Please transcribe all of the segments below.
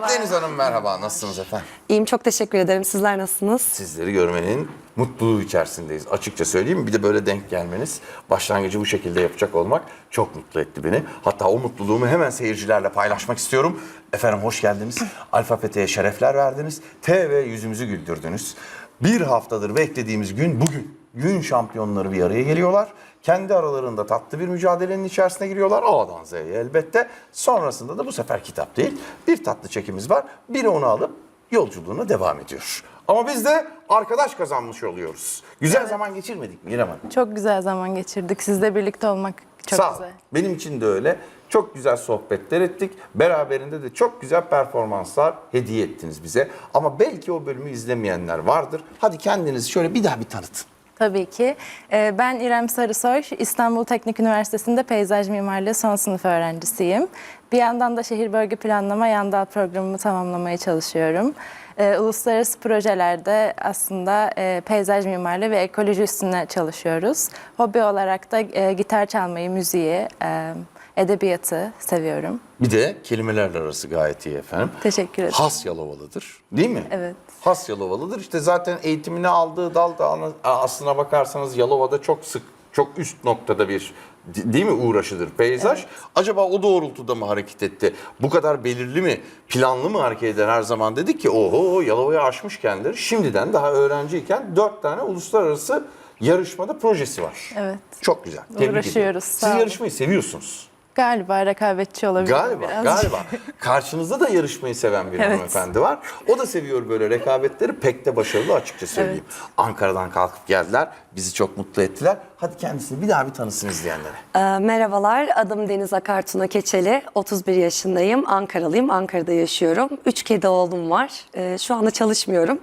Merhabalar. Deniz Hanım merhaba. Nasılsınız efendim? İyiyim çok teşekkür ederim. Sizler nasılsınız? Sizleri görmenin mutluluğu içerisindeyiz. Açıkça söyleyeyim bir de böyle denk gelmeniz, başlangıcı bu şekilde yapacak olmak çok mutlu etti beni. Hatta o mutluluğumu hemen seyircilerle paylaşmak istiyorum. Efendim hoş geldiniz. Alfabeteye şerefler verdiniz. TV yüzümüzü güldürdünüz. Bir haftadır beklediğimiz gün bugün. Gün şampiyonları bir araya geliyorlar. Kendi aralarında tatlı bir mücadelenin içerisine giriyorlar. A'dan Z'ye elbette. Sonrasında da bu sefer kitap değil. Bir tatlı çekimiz var. Biri onu alıp yolculuğuna devam ediyor. Ama biz de arkadaş kazanmış oluyoruz. Güzel zaman geçirmedik mi İrem Hanım? Çok güzel zaman geçirdik. Sizle birlikte olmak çok Sağ güzel. Benim için de öyle. Çok güzel sohbetler ettik. Beraberinde de çok güzel performanslar hediye ettiniz bize. Ama belki o bölümü izlemeyenler vardır. Hadi kendinizi şöyle bir daha bir tanıtın. Tabii ki. Ee, Ben İrem Sarısoy, İstanbul Teknik Üniversitesi'nde peyzaj mimarlığı son sınıf öğrencisiyim. Bir yandan da şehir bölge planlama yan dal programımı tamamlamaya çalışıyorum. Ee, Uluslararası projelerde aslında e, peyzaj mimarlığı ve ekoloji üstüne çalışıyoruz. Hobi olarak da e, gitar çalmayı, müziği, e, edebiyatı seviyorum. Bir de kelimelerle arası gayet iyi efendim. Teşekkür ederim. Has Yalovalıdır. Değil mi? Evet. Has Yalovalıdır. İşte zaten eğitimini aldığı dal da aslına bakarsanız Yalova'da çok sık, çok üst noktada bir değil mi uğraşıdır peyzaj. Acaba o doğrultuda mı hareket etti? Bu kadar belirli mi, planlı mı hareket eden her zaman dedik ki oho Yalova'yı aşmış kendileri. Şimdiden daha öğrenciyken dört tane uluslararası yarışmada projesi var. Evet. Çok güzel. Tebrik ediyorum. Uğraşıyoruz, Siz yarışmayı seviyorsunuz. Galiba rekabetçi olabilir Galiba, biraz. galiba. Karşınızda da yarışmayı seven bir Evet. hanımefendi var. O da seviyor böyle rekabetleri. Pek de başarılı açıkça söyleyeyim. Ankara'dan kalkıp geldiler. Bizi çok mutlu ettiler. Hadi kendisini bir daha bir tanısın izleyenlere. Ee, merhabalar, adım Deniz Akartuna Keçeli. 31 yaşındayım, Ankaralıyım. Ankara'da yaşıyorum. Üç kedi oğlum var. Ee, şu anda çalışmıyorum.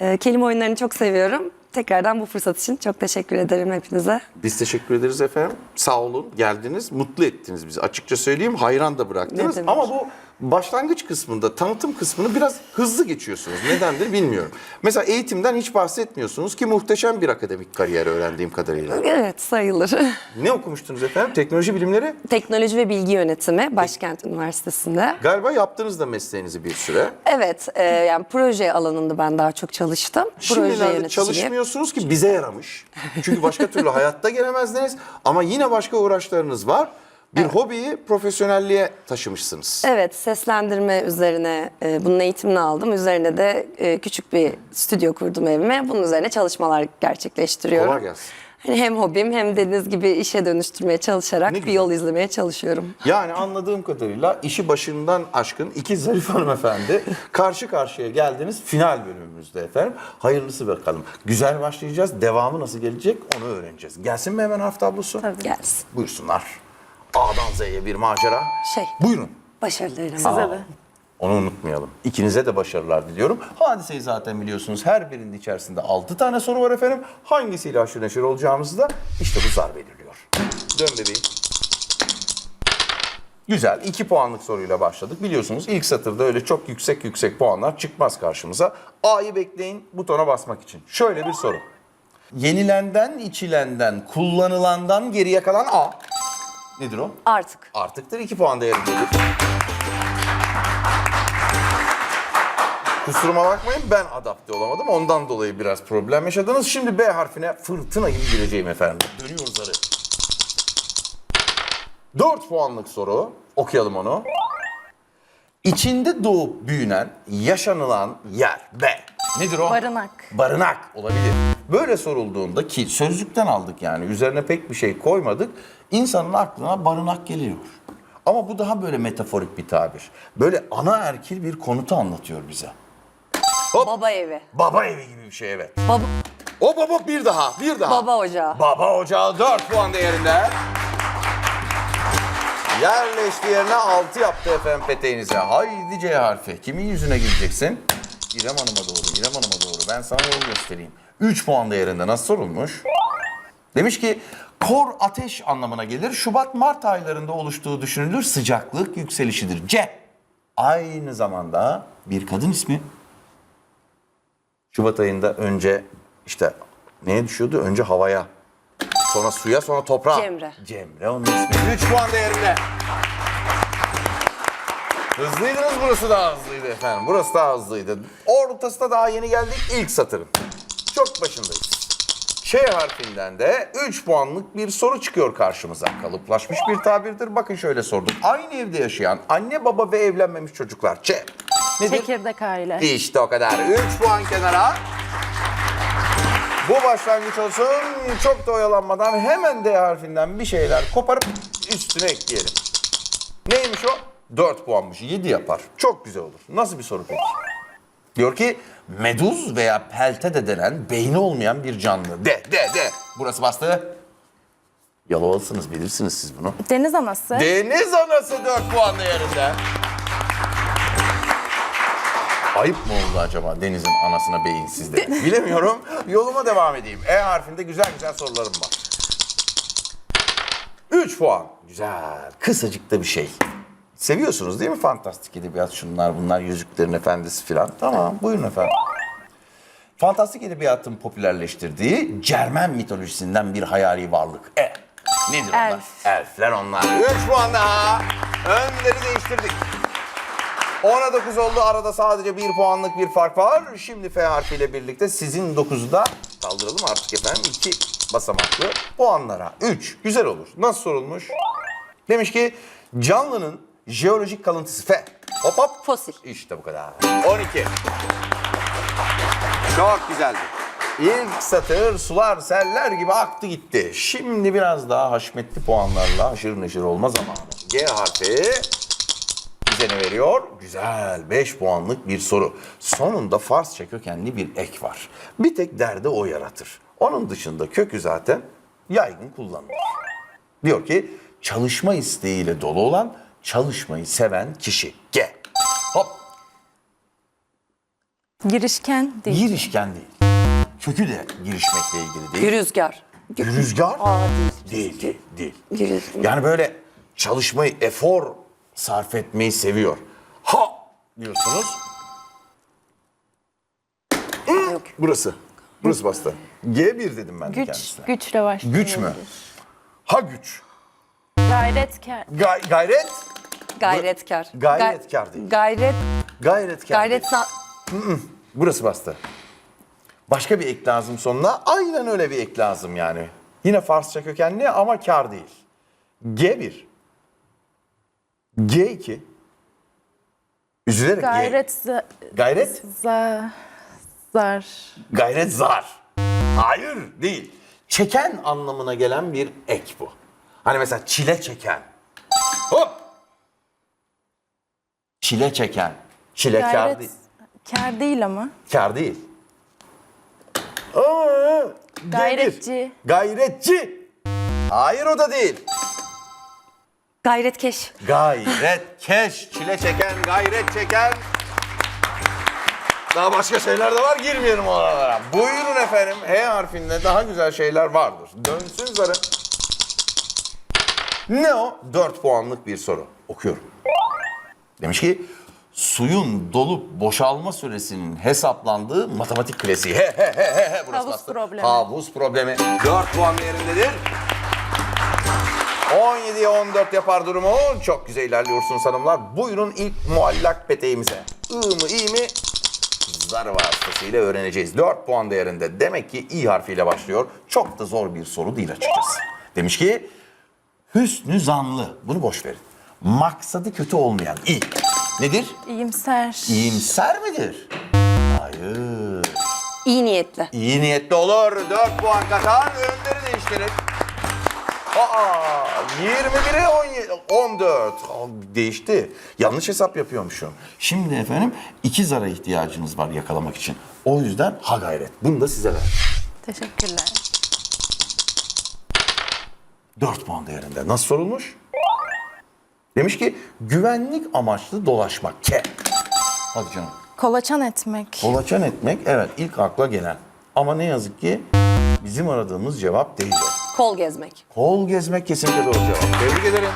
Ee, kelime oyunlarını çok seviyorum. Tekrardan bu fırsat için çok teşekkür ederim hepinize. Biz teşekkür ederiz efendim. Sağ olun, geldiniz, mutlu ettiniz bizi. Açıkça söyleyeyim, hayran da bıraktınız. Ama bu başlangıç kısmında, tanıtım kısmını biraz hızlı geçiyorsunuz. Nedendir bilmiyorum. Mesela eğitimden hiç bahsetmiyorsunuz ki muhteşem bir akademik kariyer öğrendiğim kadarıyla. Evet, sayılır. Ne okumuştunuz efendim? Teknoloji bilimleri. Teknoloji ve Bilgi Yönetimi, Başkent Üniversitesi'nde. Galiba yaptınız da mesleğinizi bir süre. Evet, e, yani proje alanında ben daha çok çalıştım. Proje Şimdilerde çalışmıyorsunuz ki bize yaramış. Çünkü başka türlü hayatta gelemezdiniz. Ama yine başka uğraşlarınız var. Bir hobiyi profesyonelliğe taşımışsınız. Evet, seslendirme üzerine e, bunun eğitimini aldım. Üzerine de e, küçük bir stüdyo kurdum evime. Bunun üzerine çalışmalar gerçekleştiriyorum. Kolay gelsin. Hani hem hobim hem dediğiniz gibi işe dönüştürmeye çalışarak bir yol izlemeye çalışıyorum. Yani anladığım kadarıyla işi başından aşkın iki zarif hanımefendi karşı karşıya geldiniz final bölümümüzde efendim. Hayırlısı bakalım. Güzel başlayacağız. Devamı nasıl gelecek onu öğreneceğiz. Gelsin mi hemen harf tablosu? Tabii. Gelsin. Buyursunlar. A'dan Z'ye bir macera. Şey, Buyurun. başarılar Size de. Onu unutmayalım. İkinize de başarılar diliyorum. Hadiseyi zaten biliyorsunuz. Her birinin içerisinde 6 tane soru var efendim. Hangisiyle aşırı neşir olacağımızı da işte bu zar belirliyor. Dön bebeğim. Güzel. 2 puanlık soruyla başladık. Biliyorsunuz ilk satırda öyle çok yüksek yüksek puanlar çıkmaz karşımıza. A'yı bekleyin butona basmak için. Şöyle bir soru. Yenilenden, içilenden, kullanılandan geriye kalan A. Nedir o? Artık. Artıktır 2 puan değerindedir. Kusuruma bakmayın ben adapte olamadım. Ondan dolayı biraz problem yaşadınız. Şimdi B harfine fırtına gibi gireceğim efendim. Dönüyor zarı. 4 puanlık soru. Okuyalım onu. İçinde doğup büyünen, yaşanılan yer. B. Nedir o? Barınak. Barınak olabilir. Böyle sorulduğunda ki sözlükten aldık yani üzerine pek bir şey koymadık. insanın aklına barınak geliyor. Ama bu daha böyle metaforik bir tabir. Böyle ana erkil bir konutu anlatıyor bize. Hop. Baba evi. Baba evi gibi bir şey evet. Baba, O baba bir daha, bir daha. baba ocağı. Baba ocağı 4 puan değerinde. Yerleşti yerine 6 yaptı efendim peteğinize. Haydi C harfi. Kimin yüzüne gireceksin? İrem Hanım'a doğru, İrem Hanım'a doğru. Ben sana yol göstereyim. 3 puan değerinde nasıl sorulmuş? Demiş ki kor ateş anlamına gelir. Şubat-Mart aylarında oluştuğu düşünülür. Sıcaklık yükselişidir. C. Aynı zamanda bir kadın ismi. Şubat ayında önce işte neye düşüyordu? Önce havaya. Sonra suya sonra toprağa. Cemre. Cemre onun ismi. 3 puan değerinde. Hızlıydınız burası daha hızlıydı efendim. Burası daha hızlıydı. Ortası da daha yeni geldik ilk satırın. Çok başındayız. Ç harfinden de 3 puanlık bir soru çıkıyor karşımıza. Kalıplaşmış bir tabirdir. Bakın şöyle sordum. Aynı evde yaşayan anne baba ve evlenmemiş çocuklar. Ç. Nedir? Çekirdek aile. İşte o kadar. 3 puan kenara. Bu başlangıç olsun. Çok da oyalanmadan hemen D harfinden bir şeyler koparıp üstüne ekleyelim. Neymiş o? 4 puanmış. 7 yapar. Çok güzel olur. Nasıl bir soru peki? Diyor ki meduz veya pelte de denen beyni olmayan bir canlı. De, de, de. Burası bastı. Yalovalısınız bilirsiniz siz bunu. Deniz anası. Deniz anası 4 puan değerinde. Ayıp mı oldu acaba denizin anasına beyinsiz de? Bilemiyorum. Yoluma devam edeyim. E harfinde güzel güzel sorularım var. 3 puan. Güzel. Kısacık da bir şey. Seviyorsunuz değil mi fantastik edebiyat şunlar bunlar Yüzüklerin Efendisi filan. Tamam buyurun efendim. Fantastik edebiyatın popülerleştirdiği Cermen mitolojisinden bir hayali varlık. E. Nedir onlar? Elf. Elfler onlar. 3 puan daha. Önleri değiştirdik. 10'a 9 oldu. Arada sadece 1 puanlık bir fark var. Şimdi F harfiyle birlikte sizin 9'u da kaldıralım artık efendim. 2 basamaklı puanlara. 3. Güzel olur. Nasıl sorulmuş? Demiş ki canlının jeolojik kalıntısı F. Hop hop. Fosil. İşte bu kadar. 12. Çok güzeldi. İlk satır sular seller gibi aktı gitti. Şimdi biraz daha haşmetli puanlarla haşır neşir olma zamanı. G harfi bize ne veriyor? Güzel 5 puanlık bir soru. Sonunda Farsça kökenli bir ek var. Bir tek derdi o yaratır. Onun dışında kökü zaten yaygın kullanılır. Diyor ki çalışma isteğiyle dolu olan çalışmayı seven kişi. G. Hop Girişken değil. girişken değil. Kökü de girişmekle ilgili değil. Rüzgar. Rüzgar Aa değil, değil. değil, değil. Giriz- Yani böyle çalışmayı, efor sarf etmeyi seviyor. Ha diyorsunuz. Yok. Burası. Burası bastı. G1 dedim ben de Güç, kendisine. güçle başlıyor. Güç mü? Ha güç. Gayretkar. Gay- gayret. Gayretkar. Gayretkar değil. Gayret, Gayretkar. gayret değil. Burası bastı. Başka bir ek lazım sonuna. Aynen öyle bir ek lazım yani. Yine Farsça kökenli ama kar değil. G1. G2. Üzülerek G. Gayret za- Gayret. za- zar. Gayret zar. Hayır değil. Çeken anlamına gelen bir ek bu. Hani mesela çile çeken. Hop. Çile çeken. Çile kar Gayret değil. kar değil ama. Kar değil. Aa, G1. Gayretçi. Gayretçi. Hayır o da değil. gayretkeş. Gayret keş. Çile çeken, gayret çeken. Daha başka şeyler de var girmeyelim oralara. Buyurun efendim. H harfinde daha güzel şeyler vardır. Dönsün zarı. Ne o? 4 puanlık bir soru. Okuyorum. Demiş ki suyun dolup boşalma süresinin hesaplandığı matematik klasiği. He he he he he. Burası Havuz bastı. problemi. Havuz problemi. 4 puan değerindedir. 17'ye 14 yapar durumu. Çok güzel ilerliyorsunuz hanımlar. Buyurun ilk muallak peteğimize. I mı iyi mi? Zar vasıtasıyla öğreneceğiz. 4 puan değerinde. Demek ki i harfiyle başlıyor. Çok da zor bir soru değil açıkçası. Demiş ki hüsnü zanlı. Bunu boş verin. Maksadı kötü olmayan i. Nedir? İyimser. İyimser midir? Hayır. İyi niyetli. İyi niyetli olur. 4 puan katar. Önleri değiştirir. Aa, 21'e 17, 14. Aa, Değişti. Yanlış hesap yapıyormuşum. Şimdi efendim iki zara ihtiyacınız var yakalamak için. O yüzden ha gayret. Bunu da size ver. Teşekkürler. 4 puan değerinde. Nasıl sorulmuş? Demiş ki güvenlik amaçlı dolaşmak. Ke. Hadi canım. Kolaçan etmek. Kolaçan etmek evet ilk akla gelen. Ama ne yazık ki bizim aradığımız cevap değil o. Kol gezmek. Kol gezmek kesinlikle doğru cevap. Tebrik ederim.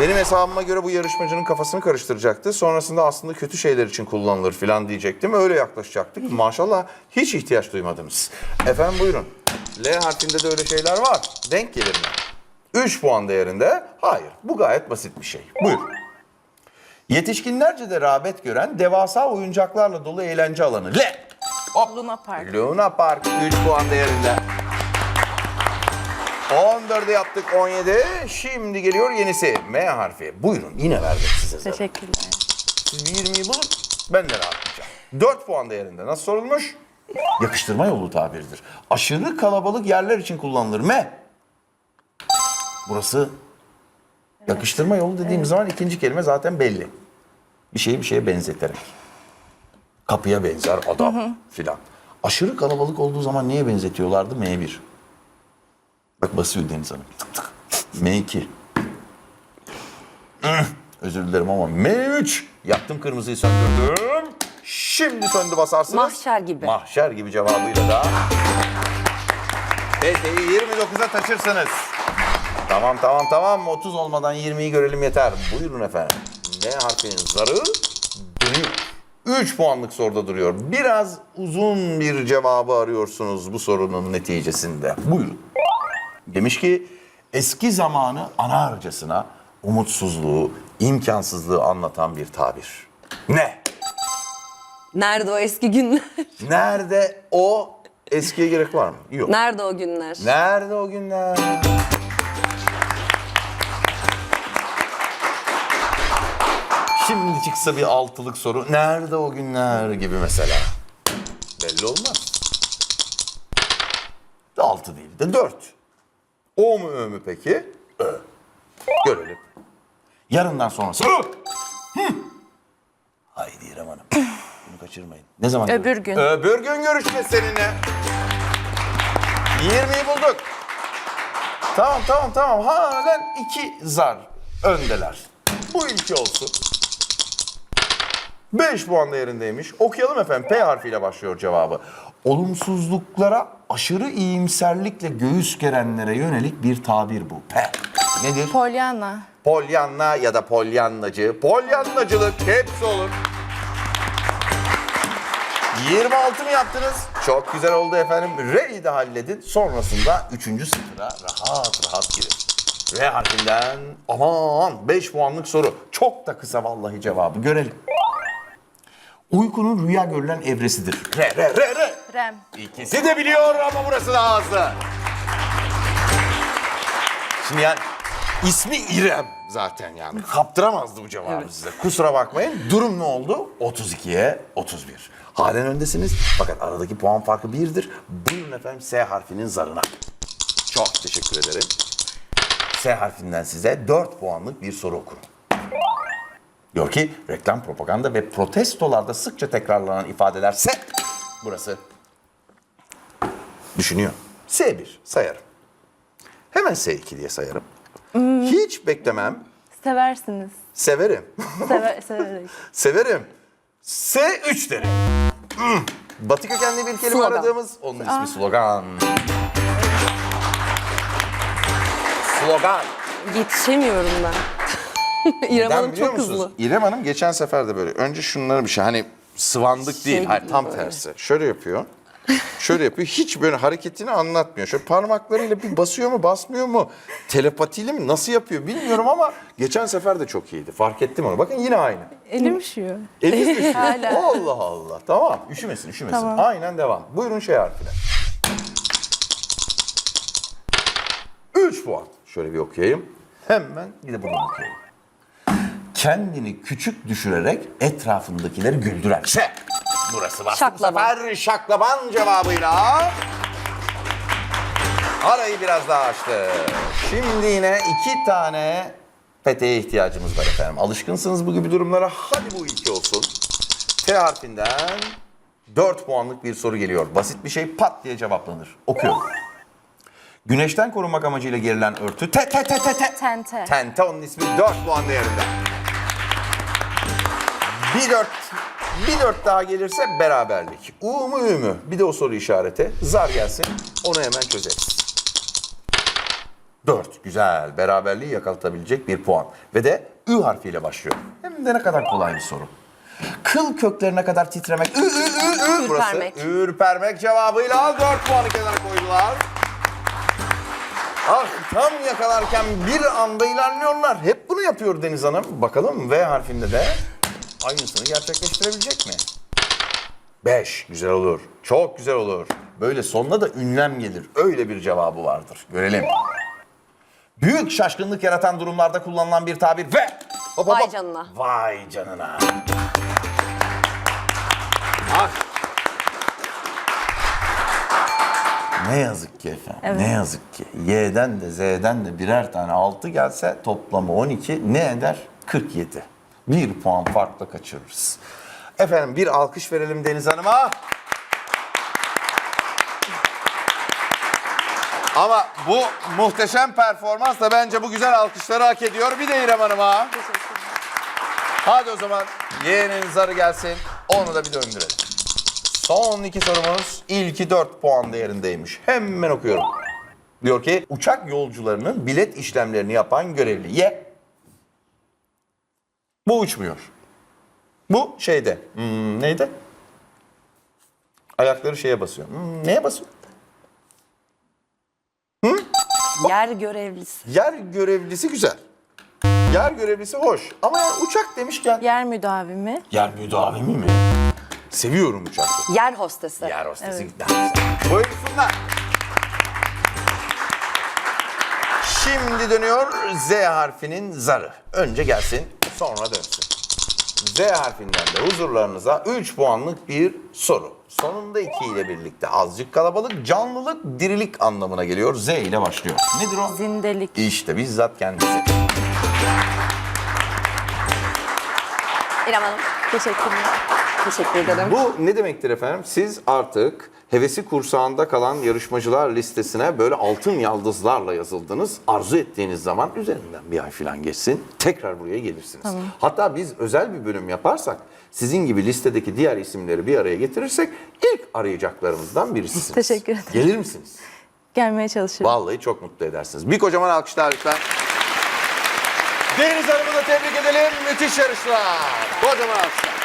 Benim hesabıma göre bu yarışmacının kafasını karıştıracaktı. Sonrasında aslında kötü şeyler için kullanılır falan diyecektim. Öyle yaklaşacaktık. Maşallah hiç ihtiyaç duymadınız. Efendim buyurun. L harfinde de öyle şeyler var. Denk gelir mi? 3 puan değerinde. Hayır. Bu gayet basit bir şey. Buyur. Yetişkinlerce de rağbet gören devasa oyuncaklarla dolu eğlence alanı. L. Hop. Luna Park. Luna Park 3 puan değerinde. 14'e yaptık 17. Şimdi geliyor yenisi. M harfi. Buyurun yine verdim size. Teşekkürler. Siz bir 20'yi bulun ben de rahatlayacağım. 4 puan değerinde. Nasıl sorulmuş? Yakıştırma yolu tabiridir. Aşırı kalabalık yerler için kullanılır. M. Burası yakıştırma yolu dediğimiz zaman ikinci kelime zaten belli. Bir şeyi bir şeye benzeterek. Kapıya benzer adam filan. Aşırı kalabalık olduğu zaman niye benzetiyorlardı? M1. Bak basıyor Deniz Hanım. Tık tık. M2. Üh, Özür dilerim ama M3. Yaktım kırmızıyı söndürdüm. Şimdi söndü basarsınız. Mahşer gibi. Mahşer gibi cevabıyla da PT'yi 29'a taşırsınız. Tamam tamam tamam 30 olmadan 20'yi görelim yeter. Buyurun efendim. Ne harfinin zarı duruyor. 3 puanlık soruda duruyor. Biraz uzun bir cevabı arıyorsunuz bu sorunun neticesinde. Buyurun. Demiş ki eski zamanı anarcasına umutsuzluğu, imkansızlığı anlatan bir tabir. Ne? Nerede o eski günler? Nerede o eskiye gerek var mı? Yok. Nerede o günler? Nerede o günler? Şimdi çıksa bir altılık soru. Nerede o günler gibi mesela. Belli olmaz. Altı değil de dört. O mu ö mü peki? Ö. Görelim. Yarından sonrası. Ö. Hı. Haydi İrem Hanım. Bunu kaçırmayın. Ne zaman Öbür gün. Öbür gün görüşeceğiz seninle. 20'yi bulduk. Tamam tamam tamam. Halen iki zar öndeler. Bu ilki olsun. 5 puan değerindeymiş. Okuyalım efendim. P harfiyle başlıyor cevabı. Olumsuzluklara aşırı iyimserlikle göğüs gerenlere yönelik bir tabir bu. P. Nedir? Pollyanna. Polyanna ya da polyannacı. Polyannacılık hepsi olur. 26 mı yaptınız? Çok güzel oldu efendim. R'yi de halledin. Sonrasında 3. sıfıra rahat rahat girin. R harfinden aman 5 puanlık soru. Çok da kısa vallahi cevabı. Görelim. Uykunun rüya görülen evresidir. R, R, R, R. Rem. İkisi de biliyor ama burası daha hızlı. Şimdi yani ismi İrem zaten yani. Kaptıramazdı bu cevabı size. Kusura bakmayın. Durum ne oldu? 32'ye 31. Halen öndesiniz. Fakat aradaki puan farkı birdir. Buyurun efendim S harfinin zarına. Çok teşekkür ederim. S harfinden size 4 puanlık bir soru okurum. Diyor ki reklam, propaganda ve protestolarda sıkça tekrarlanan ifadeler S. Burası. Düşünüyor. S1 sayarım. Hemen S2 diye sayarım. Hiç beklemem. Seversiniz. Severim. Sever. Severim. S3 derim. Hmm. Batı kökenli bir kelime Slogan. aradığımız onun ismi slogan. Slogan. Yetişemiyorum ben. İrem Neden Hanım biliyor çok musunuz? hızlı. İrem Hanım geçen sefer de böyle önce şunları bir şey hani sıvandık Şey değil. Hayır gibi tam böyle. tersi. Şöyle yapıyor. Şöyle yapıyor. Hiç böyle hareketini anlatmıyor. Şöyle parmaklarıyla bir basıyor mu basmıyor mu? Telepatiyle mi? Nasıl yapıyor bilmiyorum ama geçen sefer de çok iyiydi. Fark ettim onu. Bakın yine aynı. Elim üşüyor. Eliniz mi üşüyor? Hala. Allah Allah. Tamam. Üşümesin üşümesin. Tamam. Aynen devam. Buyurun şey harfine. 3 puan. Şöyle bir okuyayım. Hemen bir de buradan okuyayım. Kendini küçük düşürerek etrafındakileri güldüren şey. Burası bastı bu Şaklaban. sefer şaklaban cevabıyla. Arayı biraz daha açtı. Şimdi yine iki tane peteğe ihtiyacımız var efendim. Alışkınsınız bu gibi durumlara. Hadi bu iki olsun. T harfinden 4 puanlık bir soru geliyor. Basit bir şey pat diye cevaplanır. Okuyorum. Güneşten korunmak amacıyla gerilen örtü. Te te te te te. Tente. Tente onun ismi 4 puan değerinde. Bir dört, bir dört daha gelirse beraberlik. U mu Ü mü? Bir de o soru işareti. Zar gelsin onu hemen çözeriz. 4 güzel beraberliği yakalatabilecek bir puan. Ve de Ü harfiyle başlıyor. Hem de ne kadar kolay bir soru. Kıl köklerine kadar titremek. Ü, ü, ü, ü. Burası Ürpermek. ürpermek cevabıyla 4 puanı kenara koydular. Ah tam yakalarken bir anda ilerliyorlar. Hep bunu yapıyor Deniz Hanım. Bakalım V harfinde de aynısını gerçekleştirebilecek mi? 5. Güzel olur. Çok güzel olur. Böyle sonuna da ünlem gelir. Öyle bir cevabı vardır. Görelim. Büyük şaşkınlık yaratan durumlarda kullanılan bir tabir ve... Hop, hop, Vay hop. canına. Vay canına. Ah. Ne yazık ki efendim. Ne yazık ki. Y'den de Z'den de birer tane 6 gelse toplamı 12 ne eder? 47. Bir puan farkla kaçırırız. Efendim bir alkış verelim Deniz Hanım'a. Ama bu muhteşem performans da bence bu güzel alkışları hak ediyor. Bir de İrem Hanım'a. Hadi o zaman yeğenin zarı gelsin. Onu da bir döndürelim. Son iki sorumuz ilki 4 puan değerindeymiş. Hemen okuyorum. Diyor ki uçak yolcularının bilet işlemlerini yapan görevli. Ye. Bu uçmuyor. Bu şeyde. Hmm, neydi? Ayakları şeye basıyor. Hmm, neye basıyor? Yer görevlisi. Yer görevlisi güzel. Yer görevlisi hoş. Ama yani uçak demişken... Yer müdavimi. Yer müdavimi mi? Seviyorum uçakları. Yer hostesi. Yer hostesi daha güzel. Buyursunlar. Şimdi dönüyor Z harfinin zarı. Önce gelsin sonra dönsün. Z harfinden de huzurlarınıza 3 puanlık bir soru. Sonunda 2 ile birlikte azıcık kalabalık, canlılık, dirilik anlamına geliyor. Z ile başlıyor. Nedir o? Zindelik. İşte bizzat kendisi. İrem Hanım. Teşekkürler. Teşekkür ederim. Bu ne demektir efendim? Siz artık hevesi kursağında kalan yarışmacılar listesine böyle altın yıldızlarla yazıldınız. Arzu ettiğiniz zaman üzerinden bir ay falan geçsin. Tekrar buraya gelirsiniz. Hatta biz özel bir bölüm yaparsak sizin gibi listedeki diğer isimleri bir araya getirirsek ilk arayacaklarımızdan birisisiniz. Teşekkür ederim. Gelir misiniz? Gelmeye çalışıyorum. Vallahi çok mutlu edersiniz. Bir kocaman alkışlar lütfen. Deniz Hanım'ı da tebrik edelim. Müthiş yarışlar. Kocaman alkışlar.